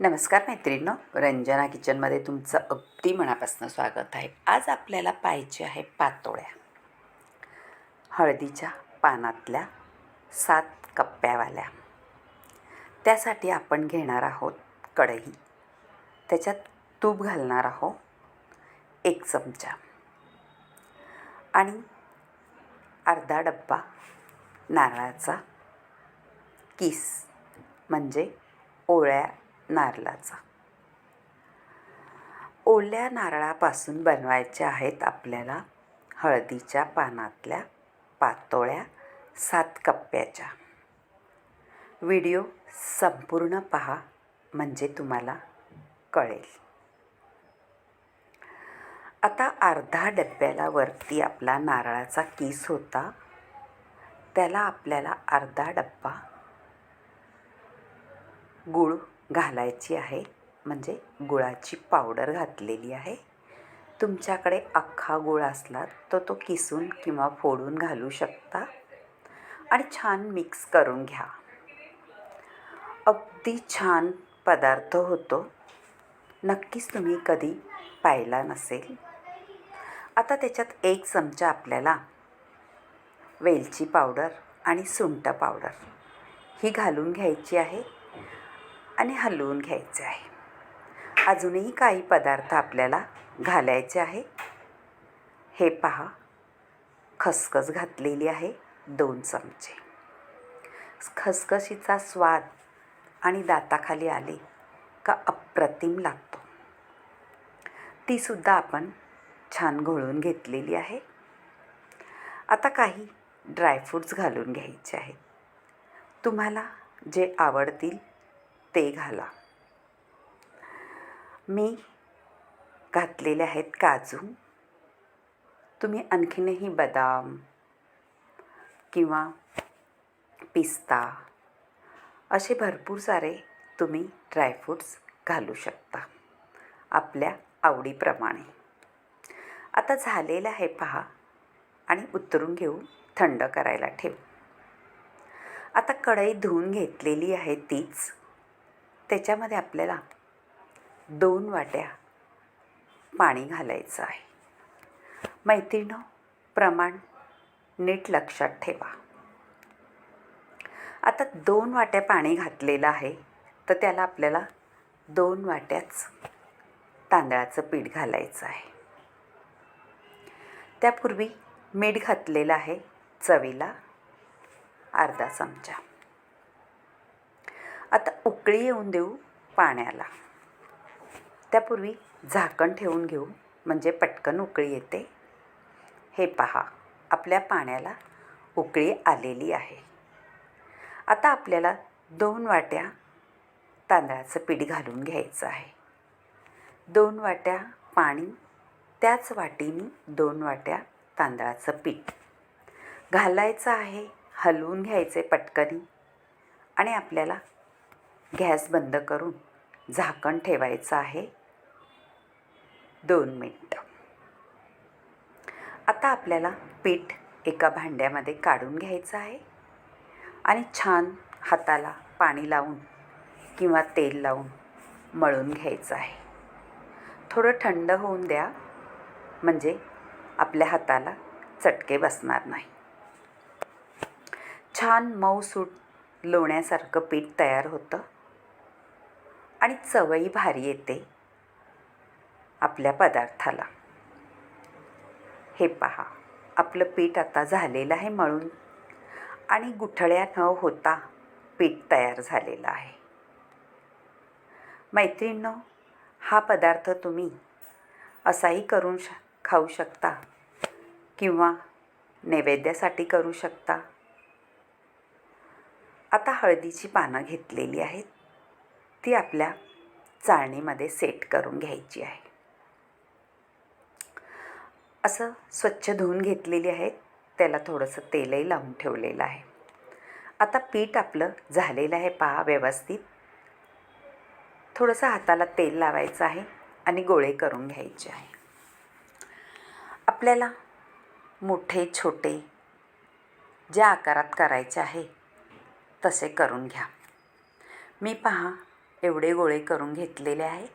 नमस्कार मैत्रिणींनो रंजना किचनमध्ये तुमचं अगदी मनापासून स्वागत आहे. आज आपल्याला पाहिजे आहे पातोळ्या. हळदीच्या पानातल्या सात कप्प्यावाल्या. त्यासाठी आपण घेणार आहोत कढई. त्याच्यात तूप घालणार आहोत एक चमचा. आणि अर्धा डब्बा नारळाचा किस म्हणजे ओळ्या नारळाचा. ओल्या नारळापासून बनवायच्या आहेत आपल्याला हळदीच्या पानातल्या पातोळ्या सात कप्प्याच्या. व्हिडिओ संपूर्ण पहा म्हणजे तुम्हाला कळेल. आता अर्धा डब्याला वरती आपला नारळाचा किस होता. त्याला आपल्याला अर्धा डब्बा गूळ घालायची आहे. म्हणजे गुळाची पावडर घातलेली आहे. तुमच्याकडे अख्खा गुळ असला तर तो किसून किंवा फोडून घालू शकता. आणि छान मिक्स करून घ्या. अगदी छान पदार्थ होतो. नक्कीच तुम्ही कधी पाहिला नसेल. आता त्याच्यात एक चमचा आपल्याला वेलची पावडर आणि सुंठ पावडर ही घालून घ्यायची आहे. आणि हलवून घ्यायचे आहे. अजूनही काही पदार्थ आपल्याला घालायचे आहे. हे पहा. खसखस घातलेली आहे दोन चमचे. खसखशीचा स्वाद आणि दाताखाली आले का अप्रतिम लागतो. तीसुद्धा आपण छान घोळून घेतलेली आहे. आता काही ड्रायफ्रूट्स घालून घ्यायचे आहेत. तुम्हाला जे आवडतील ते घाला. मी घातलेले आहेत काजू. तुम्ही आणखीनही बदाम किंवा पिस्ता असे भरपूर सारे तुम्ही ड्रायफ्रूट्स घालू शकता आपल्या आवडीप्रमाणे. आता झालेलं आहे पहा आणि उतरून घेऊन थंड करायला ठेव. आता कढई धुवून घेतलेली आहे तीच. त्याच्यामध्ये आपल्याला दोन वाट्या पाणी घालायचं आहे. मैत्रिणं प्रमाण नीट लक्षात ठेवा. आता दोन वाट्या पाणी घातलेलं आहे तर त्याला आपल्याला दोन वाट्याच तांदळाचं पीठ घालायचं आहे. त्यापूर्वी मीठ घातलेलं आहे चवीला अर्धा चमचा. आता उकळी येऊन देऊ पाण्याला. त्यापूर्वी झाकण ठेवून घेऊ म्हणजे पटकन उकळी येते. हे पहा आपल्या पाण्याला उकळी आलेली आहे. आता आपल्याला दोन वाट्या तांदळाचं पीठ घालून घ्यायचं आहे. दोन वाट्या पाणी त्याच वाटीने दोन वाट्या तांदळाचं पीठ. घालायचं आहे हलवून घ्यायचे पटकनी. आणि आपल्याला गॅस बंद करून झाकण ठेवायचं आहे. दोन मिनटं. आता आपल्याला पीठ एका भांड्यामध्ये काढून घ्यायचं आहे आणि छान हाताला पाणी लावून किंवा तेल लावून मळून घ्यायचं आहे. थोडं थंड होऊन द्या म्हणजे आपल्या हाताला चटके बसणार नाही. छान मऊसूट लोण्यासारखं पीठ तयार होतं. आणि चवही भारी येते. आपल्या पदार्थाला. हे पहा आपलं पीठ आता झालेलं आहे मळून. आणि गुठळ्या न होता पीठ तयार झालेलं आहे. मैत्रिणींनो हा पदार्थ तुम्ही असाही करून श खाऊ शकता किंवा नैवेद्यासाठी करू शकता. आता हळदीची पानं घेतलेली आहेत. ती आपल्या चाळणीमध्ये सेट करून घ्यायची आहे. असं स्वच्छ धुवून घेतलेली आहेत त्याला थोडंसं तेलही लावून ठेवलेलं आहे. आता पीठ आपलं झालेलं आहे पहा व्यवस्थित. थोडंसं हाताला तेल लावायचं आहे आणि गोळे करून घ्यायचे आहे. आपल्याला मोठे छोटे ज्या आकारात करायचे आहे तसे करून घ्या. मी पहा एवढे गोळे करून घेतलेले आहे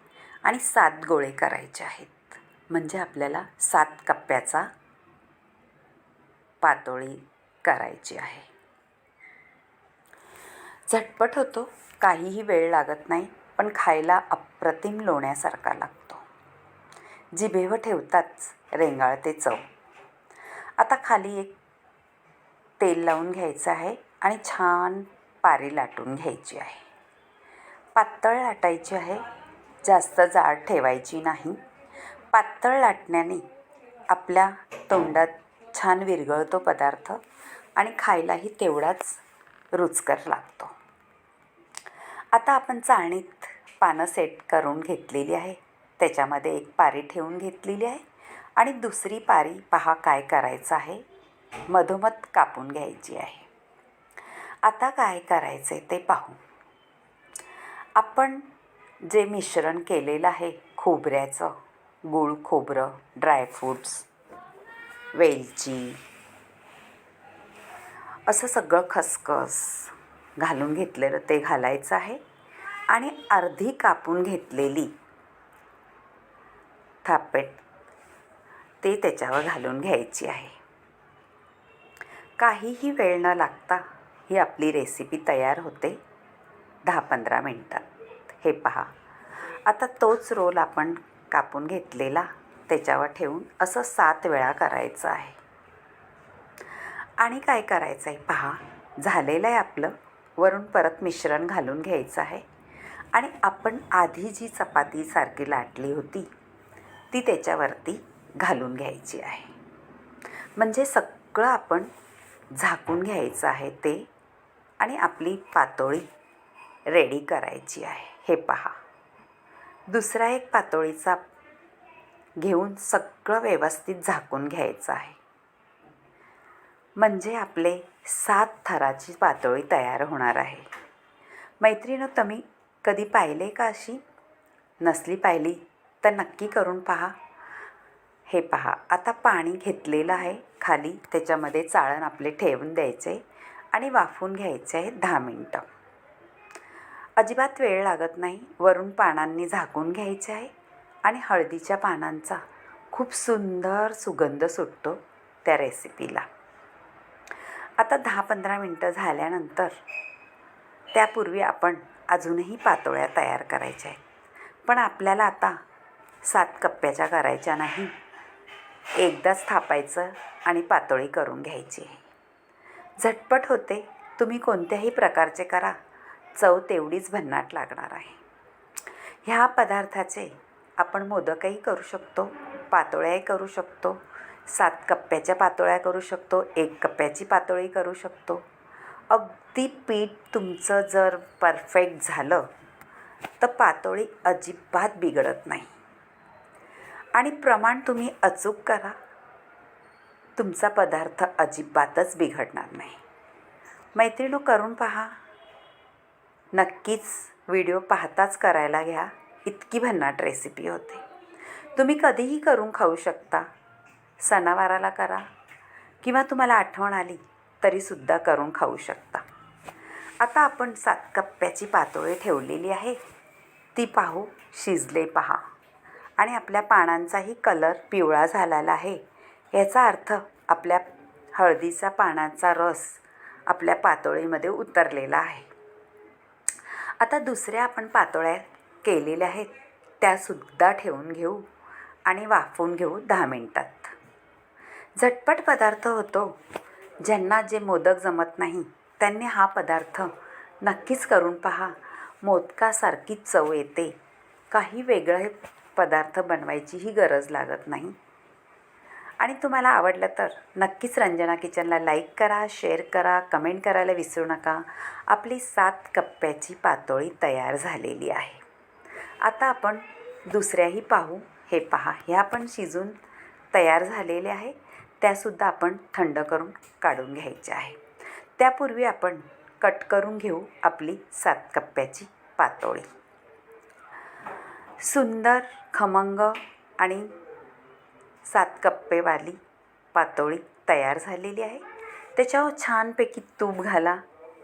आणि सात गोळे करायचे आहेत. म्हणजे आपल्याला सात कप्प्याचा पातोळी करायची आहे. झटपट होतो. काहीही वेळ लागत नाही पण खायला अप्रतिम लोण्यासारखा लागतो. जिभेवर ठेवताच रेंगाळते चव. आता खाली एक तेल लावून घ्यायचं आहे आणि छान पारी लाटून घ्यायची आहे. पातळ लाटायची आहे. जास्त जाड ठेवायची नाही. पातळ लाटण्याने आपल्या तोंडात छान विरघळतो पदार्थ आणि खायलाही तेवढाच रुचकर लागतो. आता आपण चाळणीत पानं सेट करून घेतलेली आहे. त्याच्यामध्ये एक पारी ठेवून घेतलेली आहे. आणि दुसरी पारी पहा काय करायचं आहे. मधोमध कापून घ्यायची आहे. आता काय करायचं आहे ते पाहू. आपण जे मिश्रण केलेलं आहे खोबऱ्याचं गूळ खोबरं ड्रायफ्रूट्स वेलची असं सगळं खसखस घालून घेतलेलं ते घालायचं आहे आणि अर्धी कापून घेतलेली थापेट ते त्याच्यावर घालून घ्यायची आहे. काहीही वेळ न लागता ही आपली रेसिपी तयार होते. दहा पंधरा मिनटात हे पहा. आता तोच रोल आपण कापून घेतलेला त्याच्यावर ठेवून असं सात वेळा करायचं आहे. आणि काय करायचं आहे पहा. झालेलं आहे आपलं. वरून परत मिश्रण घालून घ्यायचं आहे. आणि आपण आधी जी चपातीसारखी लाटली होती ती त्याच्यावरती घालून घ्यायची आहे. म्हणजे सगळं आपण झाकून घ्यायचं आहे ते आणि आपली पातोळी रेडी करायची आहे. हे पहा. दुसरा एक पातोळीचा घेऊन सगळं व्यवस्थित झाकून घ्यायचं आहे. म्हणजे आपले सात थराची पातोळी तयार होणार आहे. मैत्रिणं तुम्ही कधी पाहिले का अशी? नसली पाहिली तर नक्की करून पहा. हे पहा. आता पाणी घेतलेलं आहे खाली. त्याच्यामध्ये चाळण आपले ठेवून द्यायचे आणि वाफून घ्यायचे आहे दहा मिनटं. अजिबात वेळ लागत नाही. वरून पानांनी झाकून घ्यायचे आहे आणि हळदीच्या पानांचा खूप सुंदर सुगंध सुटतो त्या रेसिपीला आता दहा पंधरा मिनटं झाल्यानंतर त्यापूर्वी आपण अजूनही पातोळ्या तयार करायच्या आहेत. पण आपल्याला आता सात कप्प्याच्या करायच्या नाही. एकदाच थापायचं आणि पातोळी करून घ्यायची आहे. झटपट होते. तुम्ही कोणत्याही प्रकारचे करा. चव तेवढीच भन्नाट लागणार आहे. ह्या पदार्थाचे आपण मोदकही करू शकतो पातोळ्याही करू शकतो सात कप्प्याच्या पातोळ्या करू शकतो एक कप्प्याची पातोळी करू शकतो. अगदी पीठ तुमचं जर परफेक्ट झालं तर पातोळी अजिबात बिघडत नाही. आणि प्रमाण तुम्ही अचूक करा तुमचा पदार्थ अजिबातच बिघडणार नाही. मैत्रिणू करून पहा. नक्कीच व्हिडिओ पाहताच करायला घ्या. इतकी भन्नाट रेसिपी होते. तुम्ही कधीही करून खाऊ शकता. सणावाराला करा किंवा तुम्हाला आठवण आली तरीसुद्धा करून खाऊ शकता. आता आपण सात कप्प्याची पातोळी ठेवलेली आहे. ती पाहू शिजले पहा. आणि आपल्या पानांचाही कलर पिवळा झालेला आहे. याचा अर्थ आपल्या हळदीचा पानांचा रस आपल्या पातोळीमध्ये उतरलेला आहे. आता दुसऱ्या आपण पातोळ्या केलेल्या आहेत. त्यासुद्धा ठेवून घेऊ आणि वाफवून घेऊ दहा मिनटात. झटपट पदार्थ होतो. ज्यांना जे मोदक जमत नाही त्यांनी हा पदार्थ नक्कीच करून पहा. मोदकासारखी चव येते. काही वेगळे पदार्थ बनवायचीही गरज लागत नाही. आणि तुम्हाला आवडलं तर नक्कीच रंजना किचनला लाईक करा शेअर करा कमेंट करायला विसरू नका. आपली सात कप्प्याची पातोळी तयार झालेली आहे. आता आपण दुसऱ्याही पाहू. हे पहा ह्या पण शिजून तयार झालेले आहे. त्यासुद्धा आपण थंड करून काढून घ्यायचे आहे. त्यापूर्वी आपण कट करून घेऊ आपली सात कप्प्याची पातोळी. सुंदर खमंग आणि सात कप्पेवाली पातोळी तयार झालेली आहे. त्याच्यावर छानपैकी तूप घाला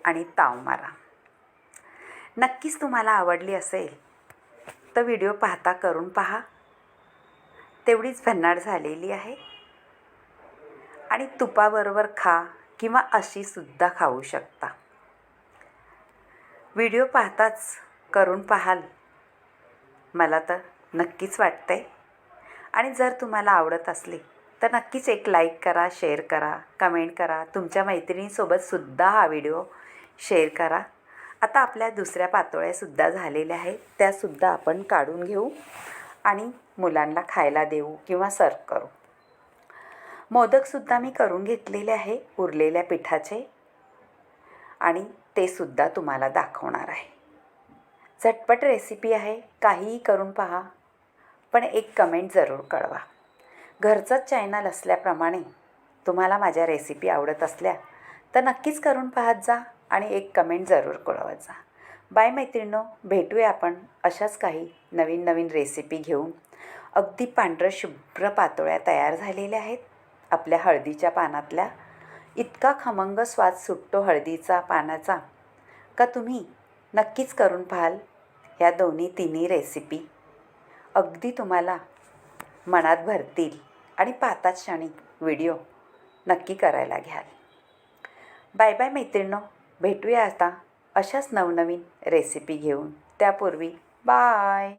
आणि ताव मारा. नक्कीच तुम्हाला आवडली असेल तर व्हिडिओ पाहता करून पहा. तेवढीच भन्नाट झालेली आहे. आणि तुपाबरोबर खा किंवा अशीसुद्धा खाऊ शकता. व्हिडिओ पाहताच करून पाहाल. मला तर नक्कीच वाटतंय. आणि जर तुम्हाला आवडत असली तर नक्कीच एक लाईक करा शेअर करा कमेंट करा. तुमच्या मैत्रिणीसोबतसुद्धा हा व्हिडिओ शेअर करा. आता आपल्या दुसऱ्या पातोळ्यासुद्धा झालेल्या आहेत. त्यासुद्धा आपण काढून घेऊ आणि मुलांना खायला देऊ किंवा सर्व करू. मोदकसुद्धा मी करून घेतलेले आहे उरलेल्या पिठाचे. आणि ते सुद्धा तुम्हाला दाखवणार आहे. झटपट रेसिपी आहे. काहीही करून पहा. पण एक कमेंट जरूर कळवा. घरचंच चॅनल असल्याप्रमाणे तुम्हाला माझ्या रेसिपी आवडत असल्या तर नक्कीच करून पाहत जा आणि एक कमेंट जरूर कळवत जा. बाय मैत्रिणो भेटूया आपण अशाच काही नवीन नवीन रेसिपी घेऊन. अगदी पांढरं शुभ्र पातोळ्या तयार झालेल्या आहेत. आपल्या हळदीच्या पानातल्या. इतका खमंग स्वाद सुटतो हळदीचा पानाचा. का तुम्ही नक्कीच करून पाहाल ह्या दोन्ही तिन्ही रेसिपी अगदी तुम्हाला मनात भरतील आणि पाहताच क्षणी व्हिडिओ नक्की करायला घ्याल. बाय बाय मैत्रिणो भेटूया आता अशाच नवनवीन रेसिपी घेऊन. त्यापूर्वी बाय!